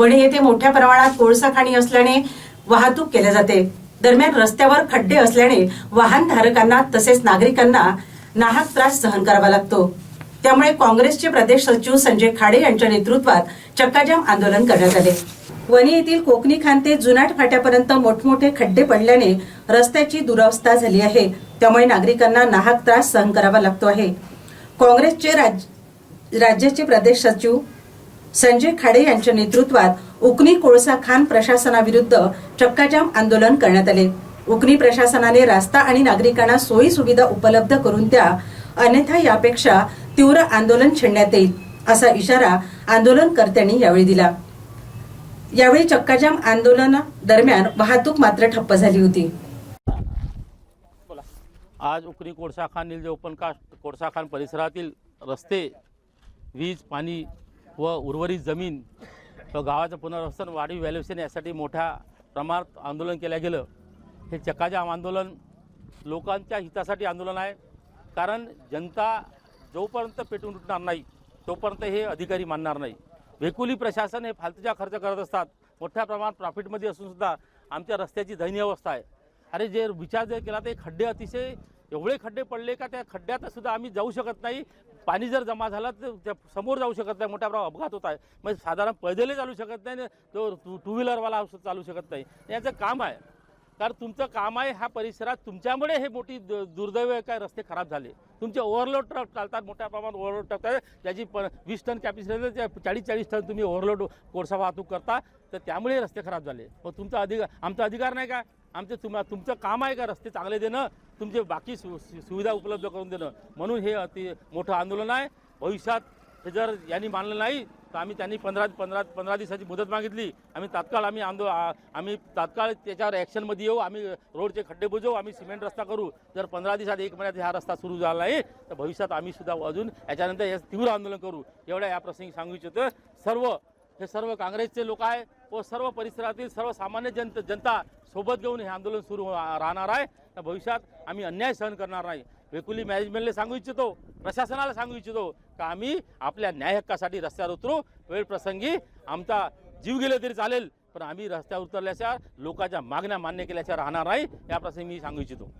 वणी येथे मोठ्या प्रमाणात कोळसा खाणी असल्याने वाहतूक केल्या जाते. दरम्यान रस्त्यावर खड्डे असल्याने वाहन धारकांना तसेच नागरिकांना नाहक त्रास सहन करावा लागतो. त्यामुळे काँग्रेसचे प्रदेश सचिव संजय खाडे यांच्या नेतृत्वात चक्काजाम आंदोलन करण्यात आले. वणी येथील कोकणी खान ते जुनाट फाट्यापर्यंत मोठमोठे खड्डे पडल्याने रस्त्याची दुरावस्था झाली आहे. त्यामुळे नागरिकांना नाहक त्रास सहन करावा लागतो आहे. काँग्रेसचे राज- राज्याचे प्रदेश सचिव संजय खाडे यांच्या नेतृत्वात उकनी कोळसा खान प्रशासनाविरुद्ध चक्काजाम आंदोलन करण्यात आले. उकनी प्रशासनाने रास्ता आणि नागरिकांना सोयी सुविधा उपलब्ध करून द्या. अन्यथा यापेक्षा तीव्र आंदोलन छेडण्यात येईल असा इशारा आंदोलनकर्त्यांनी यावेळी दिला. यावेळी चक्काजाम आंदोलन दरम्यान वाहतूक मात्र ठप्प झाली होती. आज उकरी कोळसाखान नीलजे ओपन कास्ट कोळसाखान परिसरातील रस्ते वीज पाणी व उर्वरित जमीन व गावाचं पुनर्वसन वाढीव व्हॅल्युएशन यासाठी मोठ्या प्रमाणात आंदोलन केलं गेलं. हे चकाजाम आंदोलन लोकांच्या हितासाठी आंदोलन आहे. कारण जनता जोपर्यंत पेटून उठणार नाही तोपर्यंत हे अधिकारी मानणार नाही. वेकुली प्रशासन हे फालतूचा खर्च करत असतात. मोठ्या प्रमाणात प्रॉफिटमध्ये असूनसुद्धा आमच्या रस्त्याची दयनीय अवस्था आहे. अरे जे विचार जर केला ते खड्डे अतिशय एवढे खड्डे पडले का त्या खड्ड्यात सुद्धा आम्ही जाऊ शकत नाही? पाणी जर जमा झालं तर त्या समोर जाऊ शकत नाही. मोठ्या प्रमाणात अपघात होत आहे. म्हणजे साधारण पैदलही चालू शकत नाही तो टू टू व्हीलरवाला चालू शकत नाही. याचं काम आहे. कारण तुमचं काम आहे ह्या परिसरात तुमच्यामुळे हे मोठी दुर्दैव काय रस्ते खराब झाले. तुमचे ओव्हरलोड ट्रक चालतात मोठ्या प्रमाणात ओव्हरलोड ट्रक आहे ज्याची प वीस टन कॅपॅसिटी चाळीस चाळीस टन तुम्ही ओव्हरलोड कोळसा वाहतूक करता तर त्यामुळे रस्ते खराब झाले. मग तुमचा अधिकार आमचा अधिकार नाही का? आमचे तुम्हा तुमचं काम आहे का रस्ते चांगले देणं? तुमचे बाकी सु सु- सुविधा उपलब्ध करून देणं? म्हणून हे अति मोठं आंदोलन आहे. भविष्यात हे जर यांनी मानलं नाही तर आम्ही त्यांनी पंधरा पंधरा पंधरा दिवसाची मुदत मागितली. आम्ही तात्काळ आम्ही आंदो आम्ही तात्काळ त्याच्यावर ॲक्शनमध्ये येऊ. आम्ही रोडचे खड्डे बुजवू. आम्ही सिमेंट रस्ता करू. जर पंधरा दिवसात एक महिन्यात हा रस्ता सुरू झाला नाही तर भविष्यात आम्ही सुद्धा अजून याच्यानंतर हे तीव्र आंदोलन करू. एवढ्या या प्रसंगी सांगू इच्छितो. सर्व हे सर्व काँग्रेसचे लोक आहे. व सर्व परिसरातील सर्वसामान्य जनत जनता सोबत घेऊन हे आंदोलन सुरू राहणार आहे. तर भविष्यात आम्ही अन्याय सहन करणार नाही. वेकुली मॅनेजमेंटला सांगू इच्छितो प्रशासनाला सांगू इच्छितो का आम्ही आपल्या न्याय हक्कासाठी रस्त्यावर उतरू. वेळ प्रसंगी आमचा जीव गेले तरी चालेल पण आम्ही रस्त्यावर उतरल्याच्या लोकांच्या मागण्या मान्य केल्याच्या राहणार नाही. या प्रसंगी मी सांगू इच्छितो.